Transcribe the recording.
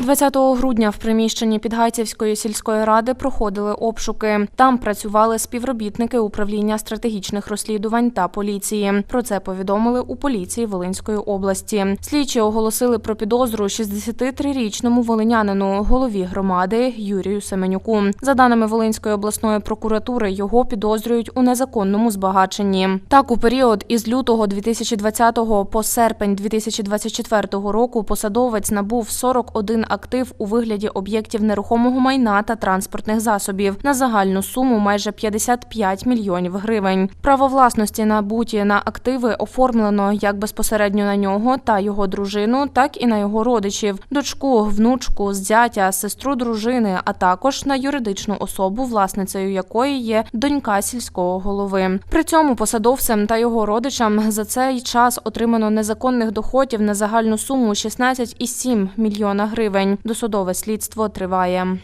20 грудня в приміщенні Підгайцівської сільської ради проходили обшуки. Там працювали співробітники управління стратегічних розслідувань та поліції. Про це повідомили у поліції Волинської області. Слідчі оголосили про підозру 63-річному волинянину, голові громади Юрію Семенюку. За даними Волинської обласної прокуратури, його підозрюють у незаконному збагаченні. Так, у період із лютого 2020 по серпень 2024 року посадовець набув 41 актив у вигляді об'єктів нерухомого майна та транспортних засобів на загальну суму майже 55 мільйонів гривень. Право власності набуті на активи оформлено як безпосередньо на нього та його дружину, так і на його родичів, дочку, внучку, зятя, сестру дружини, а також на юридичну особу, власницею якої є донька сільського голови. При цьому посадовцем та його родичам за цей час отримано незаконних доходів на загальну суму 16,7 мільйона гривень. Досудове слідство триває.